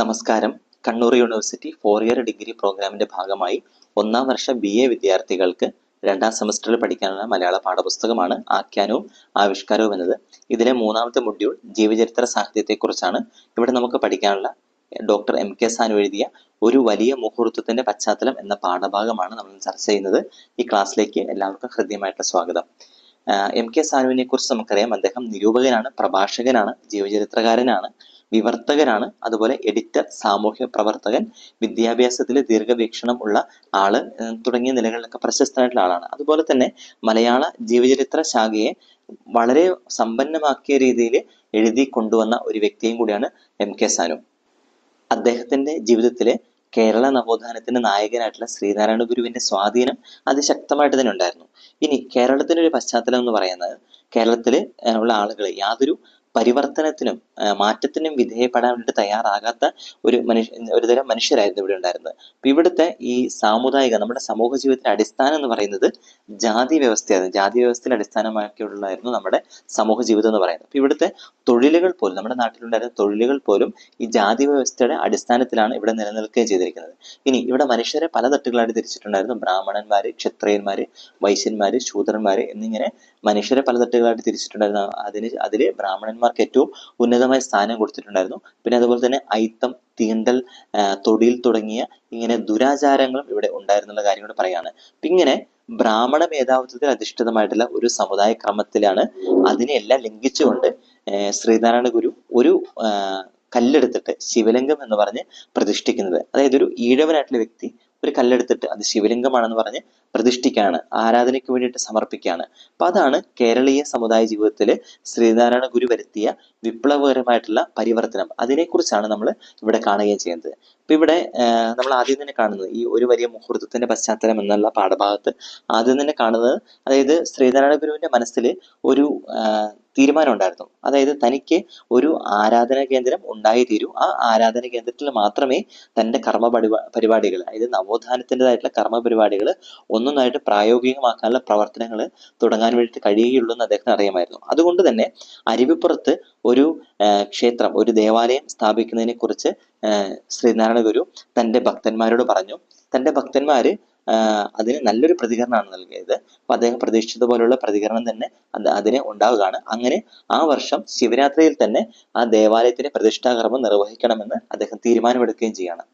നമസ്കാരം. Kannur university four year degree പ്രോഗ്രാമിന്റെ ഭാഗമായി ഒന്നാം വർഷ ബി എ വിദ്യാർത്ഥികൾക്ക് രണ്ടാം സെമസ്റ്ററിൽ പഠിക്കാനുള്ള മലയാള പാഠപുസ്തകമാണ് ആഖ്യാനവും ആവിഷ്കാരവും എന്നത്. ഇതിലെ മൂന്നാമത്തെ മൊഡ്യൂൾ ജീവചരിത്ര സാഹിത്യത്തെക്കുറിച്ചാണ്. ഇവിടെ നമുക്ക് പഠിക്കാനുള്ള ഡോക്ടർ എം കെ സാനു എഴുതിയ ഒരു വലിയ മുഹൂർത്തത്തിന്റെ പശ്ചാത്തലം എന്ന പാഠഭാഗമാണ് നമ്മൾ ചർച്ച ചെയ്യുന്നത്. ഈ ക്ലാസ്സിലേക്ക് എല്ലാവർക്കും ഹൃദ്യമായിട്ടുള്ള സ്വാഗതം. എം കെ സാനുവിനെ കുറിച്ച് നമുക്കറിയാം. അദ്ദേഹം നിരൂപകനാണ് പ്രഭാഷകനാണ് ജീവചരിത്രകാരനാണ്. വിവർത്തകനാണ്. അതുപോലെ എഡിറ്റർ സാമൂഹ്യ പ്രവർത്തകൻ വിദ്യാഭ്യാസത്തിലെ ദീർഘവീക്ഷണം ഉള്ള ആൾ തുടങ്ങിയ നിലകളിലൊക്കെ പ്രശസ്തനായിട്ടുള്ള ആളാണ്. അതുപോലെ തന്നെ മലയാള ജീവചരിത്ര ശാഖയെ വളരെ സമ്പന്നമാക്കിയ രീതിയിൽ എഴുതി കൊണ്ടുവന്ന ഒരു വ്യക്തിയും കൂടിയാണ് എം കെ സാനു. അദ്ദേഹത്തിന്റെ ജീവിതത്തിലെ കേരള നവോത്ഥാനത്തിന്റെ നായകനായിട്ടുള്ള ശ്രീനാരായണ ഗുരുവിന്റെ സ്വാധീനം അതിശക്തമായിട്ട് തന്നെ ഉണ്ടായിരുന്നു. ഇനി കേരളത്തിന്റെ ഒരു പശ്ചാത്തലം എന്ന് പറയുന്നത് കേരളത്തിൽ ഉള്ള ആളുകൾ യാതൊരു പരിവർത്തനത്തിനും മാറ്റത്തിനും വിധേയപ്പെടാൻ വേണ്ടി തയ്യാറാകാത്ത ഒരു മനുഷ്യ ഒരുതരം മനുഷ്യരായിരുന്നു ഇവിടെ ഉണ്ടായിരുന്നത്. അപ്പൊ ഇവിടുത്തെ ഈ സാമുദായിക നമ്മുടെ സമൂഹ ജീവിതത്തിന്റെ അടിസ്ഥാനം എന്ന് പറയുന്നത് ജാതി വ്യവസ്ഥയായിരുന്നു ജാതി വ്യവസ്ഥയിൽ അടിസ്ഥാനമാക്കിയുള്ളതായിരുന്നു നമ്മുടെ സമൂഹ ജീവിതം എന്ന് പറയുന്നത്. അപ്പൊ ഇവിടുത്തെ തൊഴിലുകൾ പോലും നമ്മുടെ നാട്ടിലുണ്ടായിരുന്ന തൊഴിലുകൾ പോലും ഈ ജാതി വ്യവസ്ഥയുടെ അടിസ്ഥാനത്തിലാണ് ഇവിടെ നിലനിൽക്കുകയും ചെയ്തിരിക്കുന്നത്. ഇനി ഇവിടെ മനുഷ്യരെ പല തട്ടുകളായിട്ട് തിരിച്ചിട്ടുണ്ടായിരുന്നു. ബ്രാഹ്മണന്മാര് ക്ഷത്രിയന്മാര് വൈശ്യന്മാര് ശൂദ്രന്മാര് എന്നിങ്ങനെ മനുഷ്യരെ പല തട്ടുകളായിട്ട് തിരിച്ചിട്ടുണ്ടായിരുന്നു. അതിന് അതിൽ ബ്രാഹ്മണന്മാർക്ക് ഏറ്റവും ഉന്നതമായ സ്ഥാനം കൊടുത്തിട്ടുണ്ടായിരുന്നു. പിന്നെ അതുപോലെ തന്നെ ഐത്തം തീണ്ടൽ തൊടിയിൽ തുടങ്ങിയ ഇങ്ങനെ ദുരാചാരങ്ങളും ഇവിടെ ഉണ്ടായിരുന്നുള്ള കാര്യം കൂടെ പറയാണ്. ഇങ്ങനെ ബ്രാഹ്മണ മേധാവിത്വത്തിൽ അധിഷ്ഠിതമായിട്ടുള്ള ഒരു സമുദായ ക്രമത്തിലാണ് അതിനെയെല്ലാം ലംഘിച്ചുകൊണ്ട് ശ്രീനാരായണ ഗുരു ഒരു കല്ലെടുത്തിട്ട് ശിവലിംഗം എന്ന് പറഞ്ഞ് പ്രതിഷ്ഠിക്കുന്നത്. അതായത് ഒരു ഈഴവനായിട്ടുള്ള വ്യക്തി ഒരു കല്ലെടുത്തിട്ട് അത് ശിവലിംഗമാണെന്ന് പറഞ്ഞ് പ്രതിഷ്ഠിക്കുകയാണ് ആരാധനയ്ക്ക് വേണ്ടിയിട്ട് സമർപ്പിക്കുകയാണ് അപ്പൊ അതാണ് കേരളീയ സമുദായ ജീവിതത്തിൽ ശ്രീനാരായണ ഗുരു വരുത്തിയ വിപ്ലവകരമായിട്ടുള്ള പരിവർത്തനം. അതിനെക്കുറിച്ചാണ് നമ്മൾ ഇവിടെ കാണുകയും ചെയ്യുന്നത്. അപ്പൊ ഇവിടെ നമ്മൾ ആദ്യം തന്നെ കാണുന്നത് ഈ ഒരു വലിയ മുഹൂർത്തത്തിന്റെ പശ്ചാത്തലം എന്നുള്ള പാഠഭാഗത്ത് ആദ്യം തന്നെ കാണുന്നത് അതായത് ശ്രീനാരായണ ഗുരുവിന്റെ മനസ്സിൽ ഒരു ആഹ് തീരുമാനം ഉണ്ടായിരുന്നു അതായത് തനിക്ക് ഒരു ആരാധന കേന്ദ്രം ഉണ്ടായി തീരൂ ആ ആരാധന കേന്ദ്രത്തിൽ മാത്രമേ തന്റെ കർമ്മ പരിപാ പരിപാടികൾ അതായത് നവോത്ഥാനത്തിന്റെതായിട്ടുള്ള കർമ്മ പരിപാടികൾ ഒന്നൊന്നായിട്ട് പ്രായോഗികമാക്കാനുള്ള പ്രവർത്തനങ്ങൾ തുടങ്ങാൻ വേണ്ടിയിട്ട് കഴിയുകയുള്ളൂ എന്ന് അദ്ദേഹത്തിന് അറിയാമായിരുന്നു. അതുകൊണ്ട് തന്നെ അരുവിപ്പുറത്ത് ഒരു ക്ഷേത്രം ഒരു ദേവാലയം സ്ഥാപിക്കുന്നതിനെ കുറിച്ച് ശ്രീനാരായണ ഗുരു തന്റെ ഭക്തന്മാരോട് പറഞ്ഞു. തന്റെ ഭക്തന്മാര് അതിന് നല്ലൊരു പ്രതികരണമാണ് നൽകിയത്. അപ്പൊ അദ്ദേഹം പ്രതീക്ഷിച്ചതുപോലുള്ള പ്രതികരണം തന്നെ അത് അതിന് ഉണ്ടാവുകയാണ്. അങ്ങനെ ആ വർഷം ശിവരാത്രിയിൽ തന്നെ ആ ദേവാലയത്തിന്റെ പ്രതിഷ്ഠാകർമ്മം നിർവഹിക്കണമെന്ന് അദ്ദേഹം തീരുമാനമെടുക്കുകയും ചെയ്യാണ്.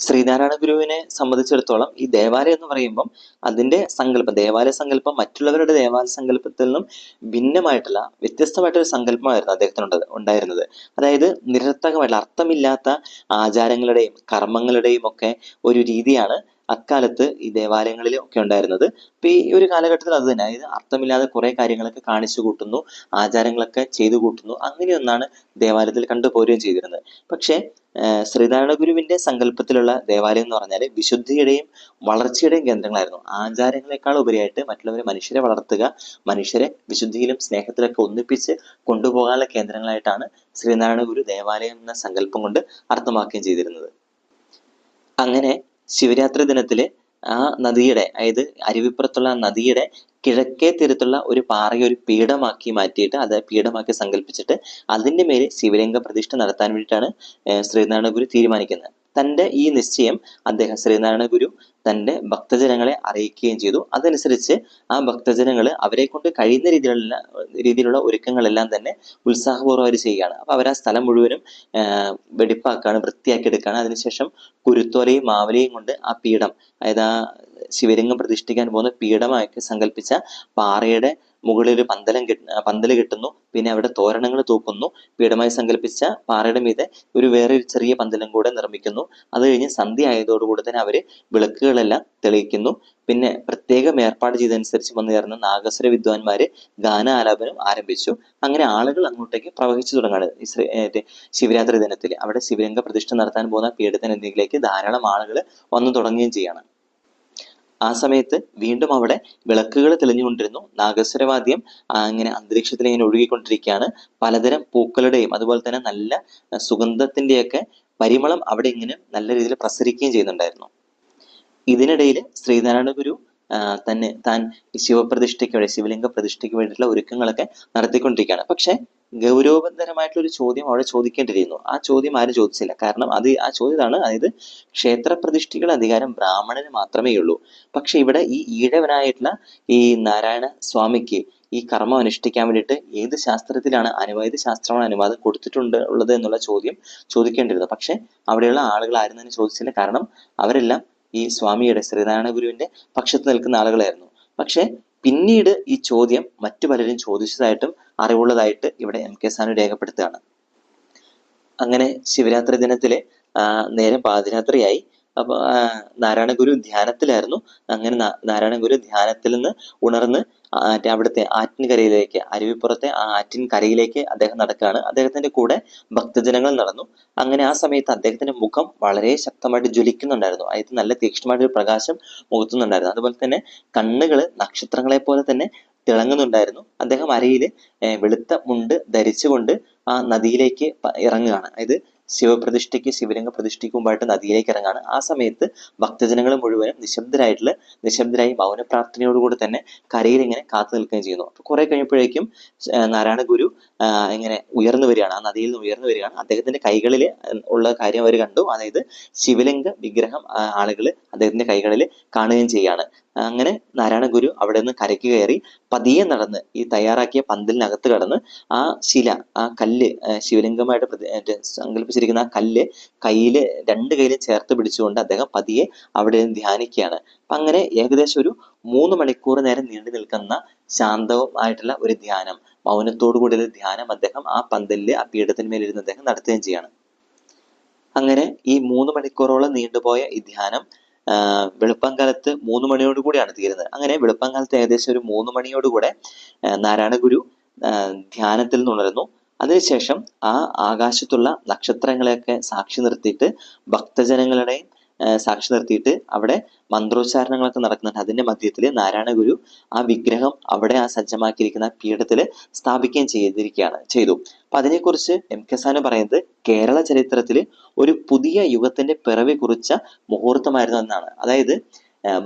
ശ്രീനാരായണ ഗുരുവിനെ സംബന്ധിച്ചിടത്തോളം ഈ ദേവാലയം എന്ന് പറയുമ്പം അതിന്റെ സങ്കല്പം ദേവാലയ സങ്കല്പം മറ്റുള്ളവരുടെ ദേവാലയ സങ്കല്പത്തിൽ നിന്നും ഭിന്നമായിട്ടുള്ള വ്യത്യസ്തമായിട്ടൊരു സങ്കല്പമായിരുന്നു അദ്ദേഹത്തിന് ഉണ്ടായിരുന്നത്. അതായത് നിരർത്ഥകമായിട്ടുള്ള അർത്ഥമില്ലാത്ത ആചാരങ്ങളുടെയും കർമ്മങ്ങളുടെയും ഒക്കെ ഒരു രീതിയാണ് അക്കാലത്ത് ഈ ദേവാലയങ്ങളിൽ ഒക്കെ ഉണ്ടായിരുന്നത്. അപ്പൊ ഈ ഒരു കാലഘട്ടത്തിൽ അത് തന്നെ. അതായത് അർത്ഥമില്ലാതെ കുറെ കാര്യങ്ങളൊക്കെ കാണിച്ചു കൂട്ടുന്നു ആചാരങ്ങളൊക്കെ ചെയ്തു കൂട്ടുന്നു. അങ്ങനെയൊന്നാണ് ദേവാലയത്തിൽ കണ്ടുപോരുകയും ചെയ്തിരുന്നത്. പക്ഷേ ശ്രീനാരായണ ഗുരുവിന്റെ സങ്കല്പത്തിലുള്ള ദേവാലയം എന്ന് പറഞ്ഞാൽ വിശുദ്ധിയുടെയും വളർച്ചയുടെയും കേന്ദ്രങ്ങളായിരുന്നു. ആചാരങ്ങളെക്കാൾ ഉപരിയായിട്ട് മറ്റുള്ളവരെ മനുഷ്യരെ വളർത്തുക മനുഷ്യരെ വിശുദ്ധിയിലും സ്നേഹത്തിലൊക്കെ ഒന്നിപ്പിച്ച് കൊണ്ടുപോകാനുള്ള കേന്ദ്രങ്ങളായിട്ടാണ് ശ്രീനാരായണ ഗുരു ദേവാലയം എന്ന സങ്കല്പം കൊണ്ട് അർത്ഥമാക്കുകയും ചെയ്തിരുന്നത്. അങ്ങനെ ശിവരാത്രി ദിനത്തിൽ ആ നദിയുടെ അതായത് അരുവിപ്പുറത്തുള്ള ആ നദിയുടെ കിഴക്കേ തീരത്തുള്ള ഒരു പാറയെ ഒരു പീഠമാക്കി മാറ്റിയിട്ട് അത് പീഠമാക്കി സങ്കല്പിച്ചിട്ട് അതിന്റെ മേലെ ശിവലിംഗ പ്രതിഷ്ഠ നടത്താൻ വേണ്ടിയിട്ടാണ് ശ്രീനാരായണ ഗുരു തീരുമാനിക്കുന്നത്. തന്റെ ഈ നിശ്ചയം അദ്ദേഹം ശ്രീനാരായണ ഗുരു തന്റെ ഭക്തജനങ്ങളെ അറിയിക്കുകയും ചെയ്തു. അതനുസരിച്ച് ആ ഭക്തജനങ്ങൾ അവരെ കൊണ്ട് കഴിയുന്ന രീതിയിലുള്ള രീതിയിലുള്ള ഒരുക്കങ്ങളെല്ലാം തന്നെ ഉത്സാഹപൂർവം അവർ ചെയ്യുകയാണ്. അപ്പം അവർ ആ സ്ഥലം മുഴുവനും വെടിപ്പാക്കാണ് വൃത്തിയാക്കി എടുക്കുകയാണ് അതിനുശേഷം കുരുത്തോലയും മാവലയും കൊണ്ട് ആ പീഠം അതായത് ആ ശിവലിംഗം പ്രതിഷ്ഠിക്കാൻ പോകുന്ന പീഠമാക്കി സങ്കല്പിച്ച പാറയുടെ മുകളിൽ ഒരു പന്തലം കെട്ട് പന്തൽ കെട്ടുന്നു. പിന്നെ അവിടെ തോരണങ്ങൾ തൂക്കുന്നു. പീഠമായി സങ്കല്പിച്ച പാറയുടെ മീതെ ഒരു വേറെ ഒരു ചെറിയ പന്തലം കൂടെ നിർമ്മിക്കുന്നു. അത് കഴിഞ്ഞ് സന്ധ്യ ആയതോടുകൂടി തന്നെ അവർ വിളക്കുകളെല്ലാം തെളിയിക്കുന്നു. പിന്നെ പ്രത്യേകം ഏർപ്പാട് ചെയ്തതനുസരിച്ച് വന്നു ചേർന്ന നാഗസ്വര വിദ്വാൻമാര് ഗാന ആലാപനം ആരംഭിച്ചു. അങ്ങനെ ആളുകൾ അങ്ങോട്ടേക്ക് പ്രവഹിച്ചു തുടങ്ങാണ് ശിവരാത്രി ദിനത്തിൽ അവിടെ ശിവലിംഗ പ്രതിഷ്ഠ നടത്താൻ പോകുന്ന പീഠത്തിനെന്തെങ്കിലേക്ക് ധാരാളം ആളുകൾ വന്നു തുടങ്ങുകയും ചെയ്യാണ്. ആ സമയത്ത് വീണ്ടും അവിടെ വിളക്കുകൾ തെളിഞ്ഞുകൊണ്ടിരുന്നു. നാഗസ്വരവാദ്യം ആ, ഇങ്ങനെ അന്തരീക്ഷത്തിൽ ഇങ്ങനെ ഒഴുകിക്കൊണ്ടിരിക്കുകയാണ്. പലതരം പൂക്കളുടെയും അതുപോലെ തന്നെ നല്ല സുഗന്ധത്തിന്റെയൊക്കെ പരിമളം അവിടെ ഇങ്ങനെ നല്ല രീതിയിൽ പ്രസരിക്കുകയും ചെയ്യുന്നുണ്ടായിരുന്നു. ഇതിനിടയിൽ ശ്രീനാരായണ ഗുരു തന്നെ താൻ ശിവപ്രതിഷ്ഠയ്ക്ക് വേണ്ടി ശിവലിംഗ പ്രതിഷ്ഠയ്ക്ക് വേണ്ടിയിട്ടുള്ള ഒരുക്കങ്ങളൊക്കെ നടത്തിക്കൊണ്ടിരിക്കുകയാണ്. പക്ഷെ ഗൗരവതരമായിട്ടുള്ള ഒരു ചോദ്യം അവിടെ ചോദിക്കേണ്ടിയിരുന്നു. ആ ചോദ്യം ആരും ചോദിച്ചില്ല. കാരണം അത് ആ ചോദ്യമാണ് അതായത് ക്ഷേത്രപ്രതിഷ്ഠികൾ അധികാരം ബ്രാഹ്മണന് മാത്രമേ ഉള്ളൂ. പക്ഷെ ഇവിടെ ഈ ഈഴവനായിട്ടുള്ള ഈ നാരായണ സ്വാമിക്ക് ഈ കർമ്മം അനുഷ്ഠിക്കാൻ വേണ്ടിയിട്ട് ഏത് ശാസ്ത്രത്തിലാണ് അനുവാദ ഏത് ശാസ്ത്രമാണ് അനുവാദം കൊടുത്തിട്ടുണ്ട് ഉള്ളത് എന്നുള്ള ചോദ്യം ചോദിക്കേണ്ടിരുന്നു പക്ഷെ അവിടെയുള്ള ആളുകൾ ആരും തന്നെ ചോദിച്ചില്ല. കാരണം അവരെല്ലാം ഈ സ്വാമിയുടെ ശ്രീനാരായണ ഗുരുവിന്റെ പക്ഷത്ത് നിൽക്കുന്ന ആളുകളായിരുന്നു. പക്ഷെ പിന്നീട് ഈ ചോദ്യം മറ്റു പലരും ചോദിച്ചതായിട്ടും അറിവുള്ളതായിട്ട് ഇവിടെ എം കെ സാനു രേഖപ്പെടുത്തുകയാണ്. അങ്ങനെ ശിവരാത്രി ദിനത്തിലെ നേരെ പാതിരാത്രിയായി. അപ്പൊ നാരായണ ഗുരു ധ്യാനത്തിലായിരുന്നു. അങ്ങനെ നാരായണ ഗുരു ധ്യാനത്തിൽ നിന്ന് ഉണർന്ന് അവിടുത്തെ ആറ്റിൻകരയിലേക്ക് അരുവിപ്പുറത്തെ ആ ആറ്റിൻ കരയിലേക്ക് അദ്ദേഹം നടക്കുകയാണ്. അദ്ദേഹത്തിന്റെ കൂടെ ഭക്തജനങ്ങൾ നടന്നു. അങ്ങനെ ആ സമയത്ത് അദ്ദേഹത്തിന്റെ മുഖം വളരെ ശക്തമായിട്ട് ജ്വലിക്കുന്നുണ്ടായിരുന്നു. അതായത് നല്ല തീക്ഷ്ണമായിട്ട് ഒരു പ്രകാശം മുഖത്തുന്നുണ്ടായിരുന്നു അതുപോലെ തന്നെ കണ്ണുകൾ നക്ഷത്രങ്ങളെ പോലെ തന്നെ തിളങ്ങുന്നുണ്ടായിരുന്നു. അദ്ദേഹം അരയിൽ വെളുത്ത മുണ്ട് ധരിച്ചുകൊണ്ട് ആ നദിയിലേക്ക് ഇറങ്ങുകയാണ്. അതായത് ശിവപ്രതിഷ്ഠയ്ക്ക് ശിവലിംഗ പ്രതിഷ്ഠയ്ക്ക് മുമ്പായിട്ട് നദിയിലേക്ക് ഇറങ്ങാണ് ആ സമയത്ത് ഭക്തജനങ്ങൾ മുഴുവനും നിശബ്ദരായിട്ടുള്ള നിശബ്ദരായി മൗനപ്രാർത്ഥനയോടുകൂടി തന്നെ കരയിൽ ഇങ്ങനെ കാത്തു നിൽക്കുകയും ചെയ്യുന്നു. അപ്പൊ കുറെ കഴിഞ്ഞപ്പോഴേക്കും നാരായണ ഗുരു ഇങ്ങനെ ഉയർന്നു വരികയാണ്. ആ നദിയിൽ നിന്ന് ഉയർന്നു വരികയാണ്. അദ്ദേഹത്തിന്റെ കൈകളിൽ ഉള്ള കാര്യം അവർ കണ്ടു. അതായത് ശിവലിംഗ വിഗ്രഹം ആളുകൾ അദ്ദേഹത്തിന്റെ കൈകളിൽ കാണുകയും ചെയ്യാണ്. അങ്ങനെ നാരായണ ഗുരു അവിടെ നിന്ന് കരയ്ക്ക് കയറി പതിയെ നടന്ന് ഈ തയ്യാറാക്കിയ പന്തലിനകത്ത് കടന്ന് ആ ശില ആ കല്ല് ശിവലിംഗമായിട്ട് പ്രതി- സങ്കല്പിച്ചിരിക്കുന്ന ആ കല്ല് കയ്യിൽ രണ്ട് കയ്യിലും ചേർത്ത് പിടിച്ചുകൊണ്ട് അദ്ദേഹം പതിയെ അവിടെ നിന്ന് ധ്യാനിക്കുകയാണ്. അപ്പൊ അങ്ങനെ ഏകദേശം ഒരു മൂന്ന് മണിക്കൂർ നേരം നീണ്ടു നിൽക്കുന്ന ശാന്തവും ആയിട്ടുള്ള ഒരു ധ്യാനം മൗനത്തോടു കൂടിയുള്ള ധ്യാനം അദ്ദേഹം ആ പന്തലിൽ ആ പീഠത്തിന്മേലിരുന്ന് അദ്ദേഹം നടത്തുകയും ചെയ്യാണ്. അങ്ങനെ ഈ മൂന്ന് മണിക്കൂറോളം നീണ്ടുപോയ ഈ ധ്യാനം ആ, വെളുപ്പാങ്കാലത്ത് മൂന്ന് മണിയോട് കൂടിയാണ് തീരുന്നത്. അങ്ങനെ വെളുപ്പാങ്കാലത്ത് ഏകദേശം ഒരു മൂന്ന് മണിയോടുകൂടെ കൂടെ നാരായണ ഗുരു ധ്യാനത്തിൽ നിന്നുണരുന്നു അതിനുശേഷം ആ ആകാശത്തുള്ള നക്ഷത്രങ്ങളെയൊക്കെ സാക്ഷി നിർത്തിയിട്ട് ഭക്തജനങ്ങളുടെയും സാക്ഷി നിർത്തിയിട്ട് അവിടെ മന്ത്രോച്ചാരണങ്ങളൊക്കെ നടക്കുന്നുണ്ട്. അതിന്റെ മധ്യത്തിൽ നാരായണ ഗുരു ആ വിഗ്രഹം അവിടെ ആ സജ്ജമാക്കിയിരിക്കുന്ന പീഠത്തിൽ സ്ഥാപിക്കുകയും ചെയ്തിരിക്കുകയാണ് ചെയ്തു. അപ്പൊ അതിനെക്കുറിച്ച് എം കെ സാനു പറയുന്നത് കേരള ചരിത്രത്തിൽ ഒരു പുതിയ യുഗത്തിന്റെ പിറവി കുറിച്ച മുഹൂർത്തമായിരുന്നു എന്നാണ്. അതായത്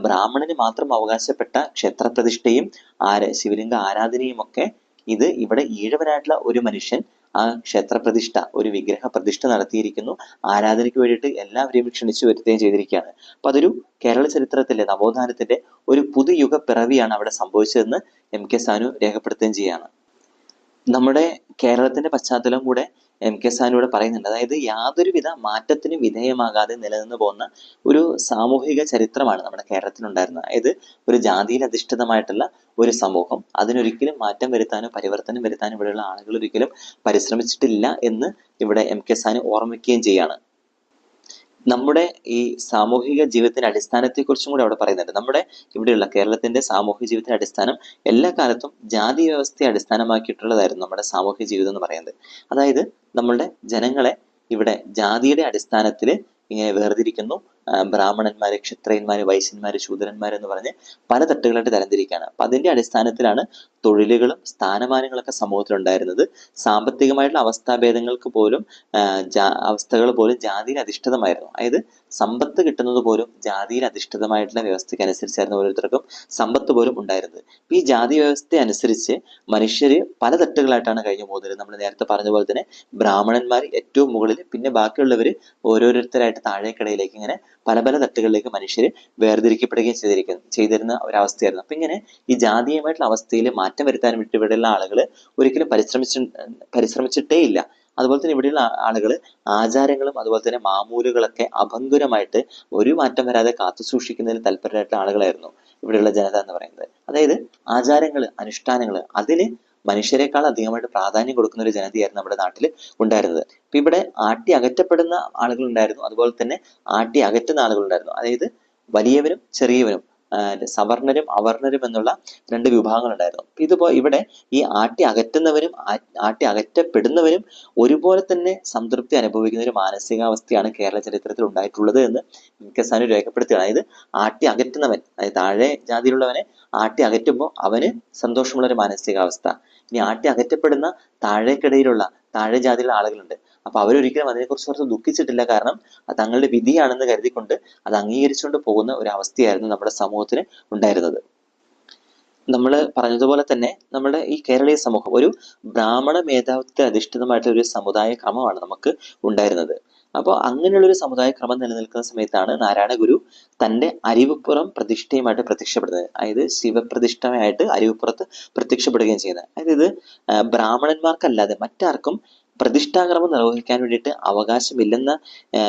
ബ്രാഹ്മണന് മാത്രം അവകാശപ്പെട്ട ക്ഷേത്രപ്രതിഷ്ഠയും ആര ശിവലിംഗ ആരാധനയും ഒക്കെ ഇത് ഇവിടെ ഈഴവനായിട്ടുള്ള ഒരു മനുഷ്യൻ ആ ക്ഷേത്ര പ്രതിഷ്ഠ ഒരു വിഗ്രഹ പ്രതിഷ്ഠ നടത്തിയിരിക്കുന്നു. ആരാധനയ്ക്ക് വേണ്ടിയിട്ട് എല്ലാവരെയും ക്ഷണിച്ചു വരുത്തുകയും ചെയ്തിരിക്കുകയാണ്. അപ്പൊ അതൊരു കേരള ചരിത്രത്തിലെ നവോത്ഥാനത്തിന്റെ ഒരു പുതുയുഗ പിറവിയാണ് അവിടെ സംഭവിച്ചതെന്ന് എം കെ സാനു രേഖപ്പെടുത്തുകയും ചെയ്യാണ് നമ്മുടെ കേരളത്തിന്റെ പശ്ചാത്തലം കൂടെ എം കെ സാനിലൂടെ പറയുന്നുണ്ട്. അതായത് യാതൊരുവിധ മാറ്റത്തിനും വിധേയമാകാതെ നിലനിന്ന് പോകുന്ന ഒരു സാമൂഹിക ചരിത്രമാണ് നമ്മുടെ കേരളത്തിനുണ്ടായിരുന്നത് അതായത് ഒരു ജാതിയിൽ അധിഷ്ഠിതമായിട്ടുള്ള ഒരു സമൂഹം അതിനൊരിക്കലും മാറ്റം വരുത്താനോ പരിവർത്തനം വരുത്താനോ ഇവിടെയുള്ള ആളുകൾ ഒരിക്കലും പരിശ്രമിച്ചിട്ടില്ല എന്ന് ഇവിടെ എം കെ സാനു ഓർമ്മിക്കുകയും ചെയ്യാണ്. നമ്മുടെ ഈ സാമൂഹിക ജീവിതത്തിന്റെ അടിസ്ഥാനത്തെക്കുറിച്ചും കൂടി അവിടെ പറയുന്നുണ്ട്. നമ്മുടെ ഇവിടെയുള്ള കേരളത്തിന്റെ സാമൂഹിക ജീവിതത്തിന്റെ അടിസ്ഥാനം എല്ലാ കാലത്തും ജാതി വ്യവസ്ഥയെ അടിസ്ഥാനമാക്കിയിട്ടുള്ളതായിരുന്നു നമ്മുടെ സാമൂഹിക ജീവിതം എന്ന് പറയുന്നത്. അതായത് നമ്മളുടെ ജനങ്ങളെ ഇവിടെ ജാതിയുടെ അടിസ്ഥാനത്തിൽ ഇങ്ങനെ വേർതിരിക്കുന്നു. ബ്രാഹ്മണന്മാര് ക്ഷത്രിയന്മാര് വൈശ്യന്മാര് ശൂദ്രന്മാർ എന്ന് പറഞ്ഞ് പല തട്ടുകളായിട്ട് തരംതിരിക്കുകയാണ്. അപ്പൊ അതിന്റെ അടിസ്ഥാനത്തിലാണ് തൊഴിലുകളും സ്ഥാനമാനങ്ങളൊക്കെ സമൂഹത്തിലുണ്ടായിരുന്നത്. സാമ്പത്തികമായിട്ടുള്ള അവസ്ഥാഭേദങ്ങൾക്ക് പോലും അവസ്ഥകൾ പോലും ജാതിയിൽ അധിഷ്ഠിതമായിരുന്നു. അതായത് സമ്പത്ത് കിട്ടുന്നത് പോലും ജാതിയിൽ അധിഷ്ഠിതമായിട്ടുള്ള വ്യവസ്ഥയ്ക്ക് അനുസരിച്ചായിരുന്നു ഓരോരുത്തർക്കും സമ്പത്ത് പോലും ഉണ്ടായിരുന്നത്. ഈ ജാതി വ്യവസ്ഥ അനുസരിച്ച് മനുഷ്യര് പല തട്ടുകളായിട്ടാണ് കഴിഞ്ഞു പോകുന്നത്. നമ്മൾ നേരത്തെ പറഞ്ഞ പോലെ തന്നെ ബ്രാഹ്മണന്മാർ ഏറ്റവും മുകളിൽ പിന്നെ ബാക്കിയുള്ളവർ ഓരോരുത്തരായിട്ട് താഴേക്കിടയിലേക്ക് ഇങ്ങനെ പല പല തട്ടുകളിലേക്ക് മനുഷ്യർ വേർതിരിക്കപ്പെടുകയും ചെയ്തിരിക്കുന്നു ചെയ്തിരുന്ന ഒരവസ്ഥയായിരുന്നു. അപ്പൊ ഇങ്ങനെ ഈ ജാതീയമായിട്ടുള്ള അവസ്ഥയിൽ മാറ്റം വരുത്താൻ വേണ്ടി ഇവിടെയുള്ള ആളുകൾ ഒരിക്കലും പരിശ്രമിച്ച പരിശ്രമിച്ചിട്ടേ ഇല്ല അതുപോലെ തന്നെ ഇവിടെയുള്ള ആളുകൾ ആചാരങ്ങളും അതുപോലെ തന്നെ മാമൂലുകളൊക്കെ അഭംഗുരമായിട്ട് ഒരു മാറ്റം വരാതെ കാത്തു സൂക്ഷിക്കുന്നതിൽ തൽപരരായിട്ടുള്ള ആളുകളായിരുന്നു ഇവിടെയുള്ള ജനത എന്ന് പറയുന്നത്. അതായത് ആചാരങ്ങൾ അനുഷ്ഠാനങ്ങൾ അതിന് മനുഷ്യരെക്കാൾ അധികമായിട്ട് പ്രാധാന്യം കൊടുക്കുന്ന ഒരു ജനതയായിരുന്നു നമ്മുടെ നാട്ടിൽ ഉണ്ടായിരുന്നത്. അപ്പൊ ഇവിടെ ആട്ടി അകറ്റപ്പെടുന്ന ആളുകൾ ഉണ്ടായിരുന്നു. അതുപോലെ തന്നെ ആട്ടി അകറ്റുന്ന ആളുകൾ ഉണ്ടായിരുന്നു. അതായത് വലിയവരും ചെറിയവരും. സവർണരും അവർണരും എന്നുള്ള രണ്ട് വിഭാഗങ്ങൾ അപ്പൊ ഇതിപ്പോ ഇവിടെ ഈ ആട്ടി അകറ്റുന്നവരും ആട്ടി അകറ്റപ്പെടുന്നവരും ഒരുപോലെ തന്നെ സംതൃപ്തി അനുഭവിക്കുന്ന ഒരു മാനസികാവസ്ഥയാണ് കേരള ചരിത്രത്തിൽ ഉണ്ടായിട്ടുള്ളത് എന്ന് എം കെ സാനു രേഖപ്പെടുത്തുകയാണ്. അതായത് ആട്ടി അകറ്റുന്നവൻ അതായത് താഴെ ജാതിയിലുള്ളവനെ ആട്ടി അകറ്റുമ്പോൾ അവന് സന്തോഷമുള്ള ഒരു മാനസികാവസ്ഥ. ഇനി ആട്ടി അകറ്റപ്പെടുന്ന താഴേക്കിടയിലുള്ള താഴെ ജാതിയിലുള്ള ആളുകളുണ്ട്. അപ്പൊ അവരൊരിക്കലും അതിനെക്കുറിച്ച് ഓർത്ത് ദുഃഖിച്ചിട്ടില്ല. കാരണം അത് തങ്ങളുടെ വിധിയാണെന്ന് കരുതിക്കൊണ്ട് അത് അംഗീകരിച്ചുകൊണ്ട് പോകുന്ന ഒരു അവസ്ഥയായിരുന്നു നമ്മുടെ സമൂഹത്തിന് ഉണ്ടായിരുന്നത്. നമ്മൾ പറഞ്ഞതുപോലെ തന്നെ നമ്മുടെ ഈ കേരളീയ സമൂഹം ഒരു ബ്രാഹ്മണ മേധാവിത്വ അധിഷ്ഠിതമായിട്ടുള്ള ഒരു സമുദായ ക്രമമാണ് നമുക്ക് ഉണ്ടായിരുന്നത്. അപ്പോൾ അങ്ങനെയുള്ള ഒരു സമുദായ ക്രമം നിലനിൽക്കുന്ന സമയത്താണ് നാരായണ ഗുരു തന്റെ അരിവുപ്പുറം പ്രതിഷ്ഠയുമായിട്ട് പ്രത്യക്ഷപ്പെടുന്നത്. അതായത് ശിവപ്രതിഷ്ഠമായിട്ട് അരിവുപ്പുറത്ത് പ്രത്യക്ഷപ്പെടുകയും ചെയ്യുന്നത്. അതായത് ബ്രാഹ്മണന്മാർക്കല്ലാതെ മറ്റാർക്കും പ്രതിഷ്ഠാകർമ്മം നിർവഹിക്കാൻ വേണ്ടിയിട്ട് അവകാശമില്ലെന്ന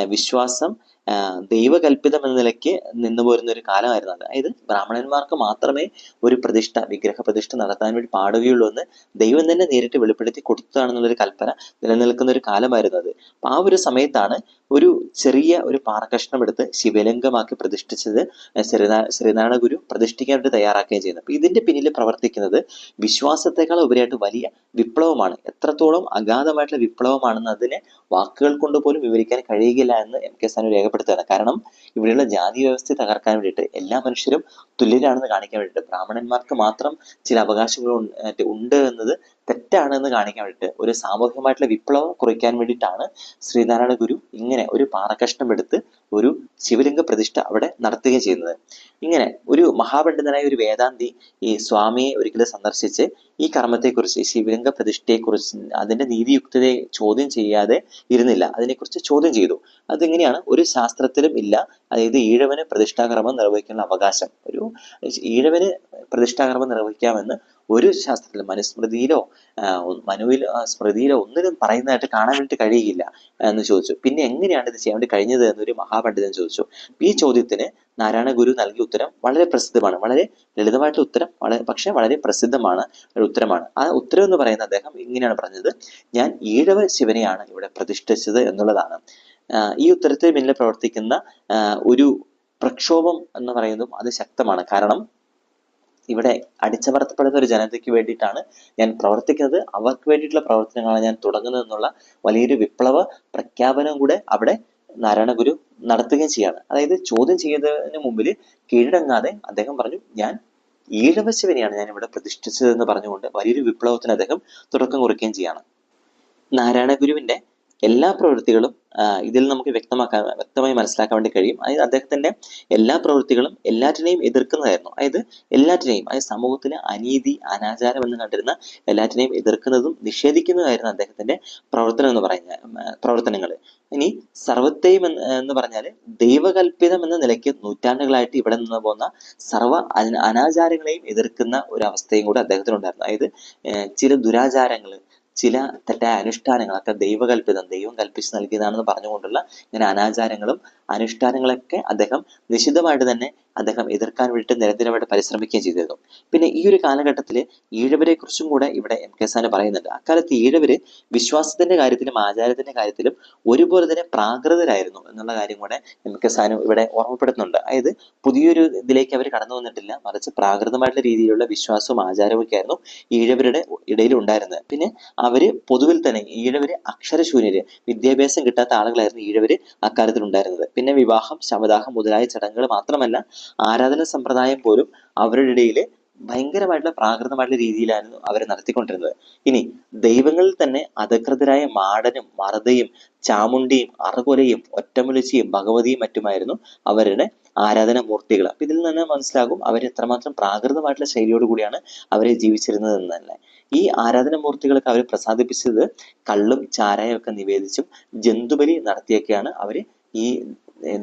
വിശ്വാസം ആ, ദൈവകൽപിതം എന്ന നിലയ്ക്ക് നിന്നു പോരുന്ന ഒരു കാലമായിരുന്നു അത്. അതായത് ബ്രാഹ്മണന്മാർക്ക് മാത്രമേ ഒരു പ്രതിഷ്ഠ വിഗ്രഹ പ്രതിഷ്ഠ നടത്താൻ വേണ്ടി പാടുകയുള്ളൂ എന്ന് ദൈവം തന്നെ നേരിട്ട് വെളിപ്പെടുത്തി കൊടുത്തതാണെന്നുള്ളൊരു കൽപ്പന നിലനിൽക്കുന്ന ഒരു കാലമായിരുന്നു അത്. അപ്പൊ ആ ഒരു സമയത്താണ് ഒരു ചെറിയ ഒരു പാറകഷ്ണം എടുത്ത് ശിവലിംഗമാക്കി പ്രതിഷ്ഠിച്ചത് ശ്രീനാ ശ്രീനാരായണ ഗുരു പ്രതിഷ്ഠിക്കാൻ വേണ്ടി തയ്യാറാക്കുകയും ചെയ്യുന്നത് അപ്പൊ ഇതിന്റെ പിന്നിൽ പ്രവർത്തിക്കുന്നത് വിശ്വാസത്തെക്കാൾ ഉപരിയായിട്ട് വലിയ വിപ്ലവമാണ്. എത്രത്തോളം അഗാധമായിട്ടുള്ള വിപ്ലവമാണെന്ന് അതിനെ വാക്കുകൾ കൊണ്ട് പോലും വിവരിക്കാൻ കഴിയുകയില്ല എന്ന് എം കെ സാനു രേഖപ്പെടുത്തുകയാണ് കാരണം ഇവിടെയുള്ള ജാതി വ്യവസ്ഥയെ തകർക്കാൻ വേണ്ടിയിട്ട് എല്ലാ മനുഷ്യരും തുല്യരാണെന്ന് കാണിക്കാൻ വേണ്ടിയിട്ട് ബ്രാഹ്മണന്മാർക്ക് മാത്രം ചില അവകാശങ്ങൾ ഉണ്ട് എന്നത് തെറ്റാണെന്ന് കാണിക്കാൻ വേണ്ടിയിട്ട് ഒരു സാമൂഹികമായിട്ടുള്ള വിപ്ലവം കുറിക്കാൻ വേണ്ടിയിട്ടാണ് ശ്രീനാരായണ ഗുരു ഇങ്ങനെ ഒരു പാറക്കഷ്ണം എടുത്ത് ഒരു ശിവലിംഗ പ്രതിഷ്ഠ അവിടെ നടത്തുകയും ചെയ്യുന്നത്. ഇങ്ങനെ ഒരു മഹാപണ്ഡിതനായ ഒരു വേദാന്തി ഈ സ്വാമിയെ ഒരിക്കലും സന്ദർശിച്ച് ഈ കർമ്മത്തെക്കുറിച്ച് ശിവലിംഗ പ്രതിഷ്ഠയെക്കുറിച്ച് അതിന്റെ നീതിയുക്തതയെ ചോദ്യം ചെയ്യാതെ ഇരുന്നില്ല. അതിനെക്കുറിച്ച് ചോദ്യം ചെയ്തു. അതെങ്ങനെയാണ്? ഒരു ശാസ്ത്രത്തിലും ഇല്ല. അതായത് ഈഴവന് പ്രതിഷ്ഠാകർമ്മം നിർവഹിക്കുന്ന അവകാശം. ഒരു ഈഴവന് പ്രതിഷ്ഠാകർമ്മം നിർവഹിക്കാമെന്ന് ഒരു ശാസ്ത്രത്തിലും മനുസ്മൃതിയിലോ മനുവിൽ സ്മൃതിയിലോ ഒന്നിലും പറയുന്നതായിട്ട് കാണാൻ വേണ്ടി കഴിയില്ല എന്ന് ചോദിച്ചു. പിന്നെ എങ്ങനെയാണ് ഇത് ചെയ്യാൻ വേണ്ടി കഴിഞ്ഞത് എന്നൊരു മഹാപണ്ഡിതൻ ചോദിച്ചു. ഈ ചോദ്യത്തിന് നാരായണ ഗുരു നൽകിയ ഉത്തരം വളരെ പ്രസിദ്ധമാണ്. വളരെ ലളിതമായിട്ടുള്ള ഉത്തരം വളരെ പക്ഷെ വളരെ പ്രസിദ്ധമാണ് ഒരു ഉത്തരമാണ്. ആ ഉത്തരം എന്ന് പറയുന്ന അദ്ദേഹം ഇങ്ങനെയാണ് പറഞ്ഞത്. ഞാൻ ഈഴവ ശിവനെയാണ് ഇവിടെ പ്രതിഷ്ഠിച്ചത് എന്നുള്ളതാണ്. ഈ ഉത്തരത്തിന് പിന്നിൽ പ്രവർത്തിക്കുന്ന ഒരു പ്രക്ഷോഭം എന്ന് പറയുന്നതും അത് ശക്തമാണ്. കാരണം ഇവിടെ അടിച്ചമർത്തപ്പെടുന്ന ഒരു ജനതയ്ക്ക് വേണ്ടിയിട്ടാണ് ഞാൻ പ്രവർത്തിക്കുന്നത്. അവർക്ക് വേണ്ടിയിട്ടുള്ള പ്രവർത്തനങ്ങളാണ് ഞാൻ തുടങ്ങുന്നത് എന്നുള്ള വലിയൊരു വിപ്ലവ പ്രഖ്യാപനം കൂടെ അവിടെ നാരായണ ഗുരു നടത്തുകയും ചെയ്യാണ്. അതായത് ചോദ്യം ചെയ്തതിന് മുമ്പിൽ കീഴടങ്ങാതെ അദ്ദേഹം പറഞ്ഞു ഞാൻ ഈഴവശിവനെയാണ് ഞാൻ ഇവിടെ പ്രതിഷ്ഠിച്ചതെന്ന് പറഞ്ഞുകൊണ്ട് വലിയൊരു വിപ്ലവത്തിന് അദ്ദേഹം തുടക്കം കുറിക്കുകയും ചെയ്യാണ്. നാരായണ ഗുരുവിന്റെ എല്ലാ പ്രവൃത്തികളും ഇതിൽ നമുക്ക് വ്യക്തമാക്കാൻ വ്യക്തമായി മനസ്സിലാക്കാൻ വേണ്ടി കഴിയും. അതായത് അദ്ദേഹത്തിന്റെ എല്ലാ പ്രവൃത്തികളും എല്ലാറ്റിനെയും എതിർക്കുന്നതായിരുന്നു. അതായത് എല്ലാറ്റിനെയും അതായത് സമൂഹത്തിലെ അനീതി അനാചാരം എന്ന് കണ്ടിരുന്ന എല്ലാറ്റിനെയും എതിർക്കുന്നതും നിഷേധിക്കുന്നതായിരുന്നു അദ്ദേഹത്തിന്റെ പ്രവർത്തനം എന്ന് പറയുന്ന പ്രവർത്തനങ്ങൾ. ഇനി സർവത്തെയും എന്ന് പറഞ്ഞാൽ ദൈവകൽപിതം എന്ന നിലയ്ക്ക് നൂറ്റാണ്ടുകളായിട്ട് ഇവിടെ നിന്ന് പോകുന്ന സർവ അന- അനാചാരങ്ങളെയും എതിർക്കുന്ന ഒരു അവസ്ഥയും കൂടെ അദ്ദേഹത്തിനുണ്ടായിരുന്നു. അതായത് ചില ദുരാചാരങ്ങൾ ചില തെറ്റായ അനുഷ്ഠാനങ്ങളൊക്കെ ദൈവകൽപിതം ദൈവം കൽപ്പിച്ച് നൽകിയതാണെന്ന് പറഞ്ഞുകൊണ്ടുള്ള ഇങ്ങനെ അനാചാരങ്ങളും അനുഷ്ഠാനങ്ങളൊക്കെ അദ്ദേഹം നിശിതമായിട്ട് തന്നെ അദ്ദേഹം എതിർക്കാൻ വേണ്ടിയിട്ട് നിരന്തരമായിട്ട് പരിശ്രമിക്കുകയും ചെയ്തിരുന്നു. പിന്നെ ഈ ഒരു കാലഘട്ടത്തിൽ ഈഴവരെ കുറിച്ചും കൂടെ ഇവിടെ എം കെ സാന് പറയുന്നുണ്ട്. അക്കാലത്ത് ഈഴവര് വിശ്വാസത്തിന്റെ കാര്യത്തിലും ആചാരത്തിന്റെ കാര്യത്തിലും ഒരുപോലെ തന്നെ പ്രാകൃതരായിരുന്നു എന്നുള്ള കാര്യം കൂടെ എം കെ സാനു ഇവിടെ ഓർമ്മപ്പെടുത്തുന്നുണ്ട്. അതായത് പുതിയൊരു ഇതിലേക്ക് അവർ കടന്നു വന്നിട്ടില്ല. മറിച്ച് പ്രാകൃതമായിട്ടുള്ള രീതിയിലുള്ള വിശ്വാസവും ആചാരവും ഒക്കെ ആയിരുന്നു ഈഴവരുടെ ഇടയിൽ ഉണ്ടായിരുന്നത്. പിന്നെ അവർ പൊതുവിൽ തന്നെ ഈഴവര് അക്ഷരശൂന്യര് വിദ്യാഭ്യാസം കിട്ടാത്ത ആളുകളായിരുന്നു ഈഴവര് അക്കാലത്തിൽ ഉണ്ടായിരുന്നത് പിന്നെ വിവാഹം ശവദാഹം മുതലായ ചടങ്ങുകൾ മാത്രമല്ല ആരാധന സമ്പ്രദായം പോലും അവരുടെ ഇടയിൽ ഭയങ്കരമായിട്ടുള്ള പ്രാകൃതമായിട്ടുള്ള രീതിയിലായിരുന്നു അവർ നടത്തിക്കൊണ്ടിരുന്നത്. ഇനി ദൈവങ്ങളിൽ തന്നെ അധികൃതരായ മാടനും മറുതയും ചാമുണ്ടിയും അറുകൊലയും ഒറ്റമുലച്ചിയും ഭഗവതിയും മറ്റുമായിരുന്നു അവരുടെ ആരാധന മൂർത്തികൾ അപ്പൊ ഇതിൽ നിന്ന് മനസ്സിലാകും അവർ എത്രമാത്രം പ്രാകൃതമായിട്ടുള്ള ശൈലിയോട് കൂടിയാണ് അവരെ ജീവിച്ചിരുന്നത് എന്ന് തന്നെ ഈ ആരാധന മൂർത്തികളൊക്കെ അവർ പ്രസാദിപ്പിച്ചത് കള്ളും ചാരായം ഒക്കെ നിവേദിച്ചും ജന്തുബലി നടത്തിയൊക്കെയാണ് അവർ ഈ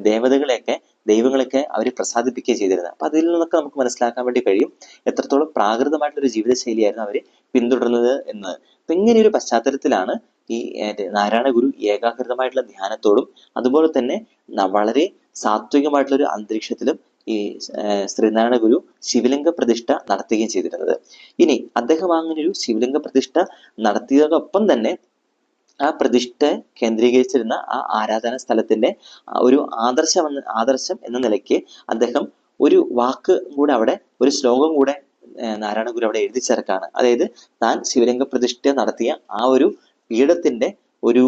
ദേവതകളെയൊക്കെ ദൈവങ്ങളൊക്കെ അവർ പ്രസാദിപ്പിക്കുകയും ചെയ്തിരുന്നത്. അപ്പൊ അതിൽ നിന്നൊക്കെ നമുക്ക് മനസ്സിലാക്കാൻ വേണ്ടി കഴിയും എത്രത്തോളം പ്രാകൃതമായിട്ടുള്ള ഒരു ജീവിതശൈലിയായിരുന്നു അവർ പിന്തുടർന്നത് എന്ന്. അപ്പൊ ഇങ്ങനെ ഒരു പശ്ചാത്തലത്തിലാണ് ഈ നാരായണ ഗുരു ഏകാഗ്രതമായിട്ടുള്ള ധ്യാനത്തോടും അതുപോലെ തന്നെ വളരെ സാത്വികമായിട്ടുള്ള ഒരു അന്തരീക്ഷത്തിലും ഈ ശ്രീനാരായണ ഗുരു ശിവലിംഗ പ്രതിഷ്ഠ നടത്തുകയും ചെയ്തിരുന്നത്. ഇനി അദ്ദേഹം അങ്ങനെ ഒരു ശിവലിംഗ പ്രതിഷ്ഠ നടത്തിയതോടൊപ്പം തന്നെ ആ പ്രതിഷ്ഠ കേന്ദ്രീകരിച്ചിരുന്ന ആ ആരാധന സ്ഥലത്തിന്റെ ഒരു ആദർശം എന്ന ആദർശം എന്ന നിലയ്ക്ക് അദ്ദേഹം ഒരു വാക്ക് കൂടെ അവിടെ ഒരു ശ്ലോകം കൂടെ നാരായണഗുരു നാരായണ ഗുരു അവിടെ എഴുതി ചേർക്കാണ് അതായത് താൻ ശിവലിംഗ പ്രതിഷ്ഠ നടത്തിയ ആ ഒരു പീഠത്തിന്റെ ഒരു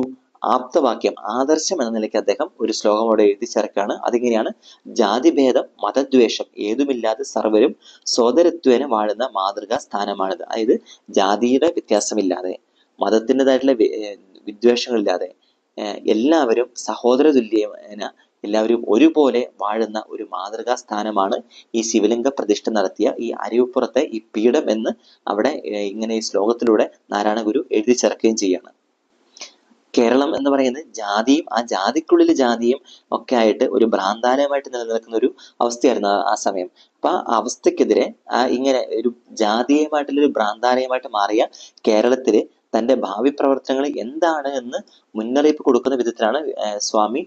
ആപ്തവാക്യം ആദർശം എന്ന നിലയ്ക്ക് അദ്ദേഹം ഒരു ശ്ലോകം അവിടെ എഴുതി ചേർക്കാണ് അതിങ്ങനെയാണ് ജാതിഭേദം മതദ്വേഷം ഏതുമില്ലാതെ സർവരും സോദരത്വേന വാഴുന്ന മാതൃകാ സ്ഥാനമാണിത്. അതായത് ജാതിയുടെ വ്യത്യാസമില്ലാതെ മതത്തിന്റെതായിട്ടുള്ള വിദ്വേഷങ്ങളില്ലാതെ എല്ലാവരും സഹോദര തുല്യന എല്ലാവരും ഒരുപോലെ വാഴുന്ന ഒരു മാതൃകാ സ്ഥാനമാണ് ഈ ശിവലിംഗ പ്രതിഷ്ഠ നടത്തിയ ഈ അരുവിപ്പുറത്തെ ഈ പീഠം എന്ന് അവിടെ ഇങ്ങനെ ഈ ശ്ലോകത്തിലൂടെ നാരായണ ഗുരു എഴുതി ചേർക്കുകയും ചെയ്യാണ്. കേരളം എന്ന് പറയുന്നത് ജാതിയും ആ ജാതിക്കുള്ളിൽ ജാതിയും ഒക്കെ ആയിട്ട് ഒരു ഭ്രാന്താലയമായിട്ട് നിലനിൽക്കുന്ന ഒരു അവസ്ഥയായിരുന്നു ആ- സമയം. അപ്പൊ ആ അവസ്ഥക്കെതിരെ ഇങ്ങനെ ഒരു ജാതീയമായിട്ടുള്ള ഒരു ഭ്രാന്താലയമായിട്ട് മാറിയ കേരളത്തിൽ തന്റെ ഭാവി പ്രവർത്തനങ്ങൾ എന്താണ് എന്ന് മുന്നറിയിപ്പ് കൊടുക്കുന്ന വിധത്തിലാണ് സ്വാമി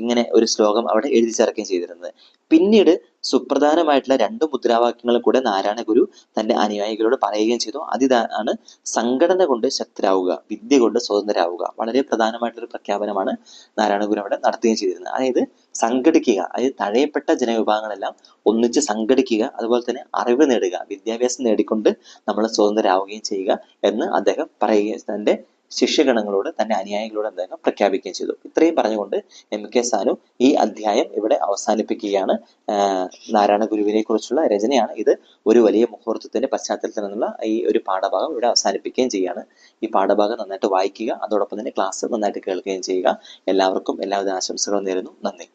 ഇങ്ങനെ ഒരു ശ്ലോകം അവിടെ എഴുതി ചേർക്കുകയും ചെയ്തിരുന്നത്. പിന്നീട് സുപ്രധാനമായിട്ടുള്ള രണ്ട് മുദ്രാവാക്യങ്ങൾ കൂടെ നാരായണ ഗുരു തന്റെ അനുയായികളോട് പറയുകയും ചെയ്തു. അതിതാണ് സംഘടന കൊണ്ട് ശക്തരാവുക വിദ്യ കൊണ്ട് സ്വതന്ത്രരാവുക. വളരെ പ്രധാനമായിട്ടുള്ള ഒരു പ്രഖ്യാപനമാണ് നാരായണ ഗുരു അവിടെ നടത്തുകയും ചെയ്തിരുന്നത്. അതായത് സംഘടിക്കുക അതായത് തഴയപ്പെട്ട ജനവിഭാഗങ്ങളെല്ലാം ഒന്നിച്ച് സംഘടിക്കുക അതുപോലെ തന്നെ അറിവ് നേടുക വിദ്യാഭ്യാസം നേടിക്കൊണ്ട് നമ്മൾ സ്വതന്ത്രരാവുകയും ചെയ്യുക എന്ന് അദ്ദേഹം പറയുകയും തന്റെ ശിഷ്യഗണങ്ങളോട് തന്റെ അനുയായികളോട് അദ്ദേഹം പ്രഖ്യാപിക്കുകയും ചെയ്തു. ഇത്രയും പറഞ്ഞുകൊണ്ട് എം കെ സാനു ഈ അധ്യായം ഇവിടെ അവസാനിപ്പിക്കുകയാണ്. നാരായണ ഗുരുവിനെ കുറിച്ചുള്ള രചനയാണ് ഇത്. ഒരു വലിയ മുഹൂർത്തത്തിന്റെ പശ്ചാത്തലത്തിൽ നിന്നുള്ള ഈ ഒരു പാഠഭാഗം ഇവിടെ അവസാനിപ്പിക്കുകയും ചെയ്യുകയാണ് ഈ പാഠഭാഗം നന്നായിട്ട് വായിക്കുക അതോടൊപ്പം തന്നെ ക്ലാസ് നന്നായിട്ട് കേൾക്കുകയും ചെയ്യുക. എല്ലാവർക്കും എല്ലാവിധ ആശംസകളും നേരുന്നു. നന്ദി.